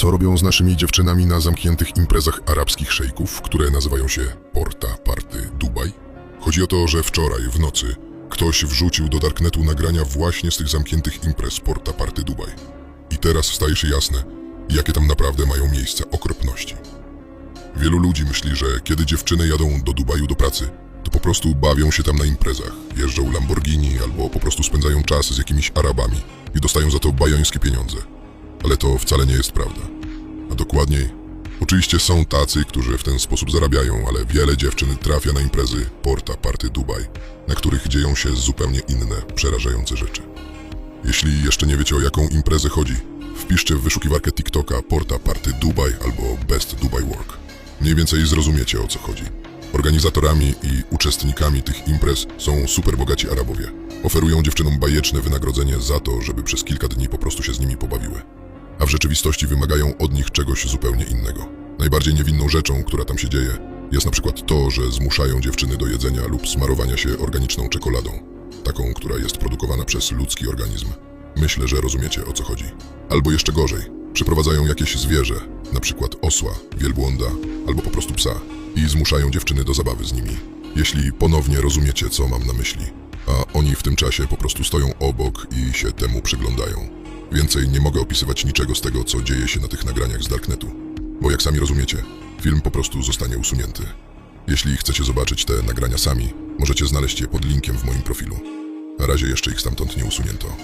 Co robią z naszymi dziewczynami na zamkniętych imprezach arabskich szejków, które nazywają się Porta Party Dubaj? Chodzi o to, że wczoraj w nocy ktoś wrzucił do Darknetu nagrania właśnie z tych zamkniętych imprez Porta Party Dubaj. I teraz staje się jasne, jakie tam naprawdę mają miejsce okropności. Wielu ludzi myśli, że kiedy dziewczyny jadą do Dubaju do pracy, to po prostu bawią się tam na imprezach, jeżdżą Lamborghini albo po prostu spędzają czas z jakimiś Arabami i dostają za to bajońskie pieniądze. Ale to wcale nie jest prawda. A dokładniej, oczywiście są tacy, którzy w ten sposób zarabiają, ale wiele dziewczyn trafia na imprezy Porta Party Dubaj, na których dzieją się zupełnie inne, przerażające rzeczy. Jeśli jeszcze nie wiecie o jaką imprezę chodzi, wpiszcie w wyszukiwarkę TikToka Porta Party Dubaj albo Best Dubai Work. Mniej więcej zrozumiecie o co chodzi. Organizatorami i uczestnikami tych imprez są superbogaci Arabowie. Oferują dziewczynom bajeczne wynagrodzenie za to, żeby przez kilka dni po prostu się z nimi pobawiły. A w rzeczywistości wymagają od nich czegoś zupełnie innego. Najbardziej niewinną rzeczą, która tam się dzieje, jest na przykład to, że zmuszają dziewczyny do jedzenia lub smarowania się organiczną czekoladą. Taką, która jest produkowana przez ludzki organizm. Myślę, że rozumiecie o co chodzi. Albo jeszcze gorzej, przyprowadzają jakieś zwierzę, na przykład osła, wielbłąda albo po prostu psa i zmuszają dziewczyny do zabawy z nimi. Jeśli ponownie rozumiecie, co mam na myśli, a oni w tym czasie po prostu stoją obok i się temu przyglądają. Więcej nie mogę opisywać niczego z tego, co dzieje się na tych nagraniach z Darknetu, bo jak sami rozumiecie, film po prostu zostanie usunięty. Jeśli chcecie zobaczyć te nagrania sami, możecie znaleźć je pod linkiem w moim profilu. Na razie jeszcze ich stamtąd nie usunięto.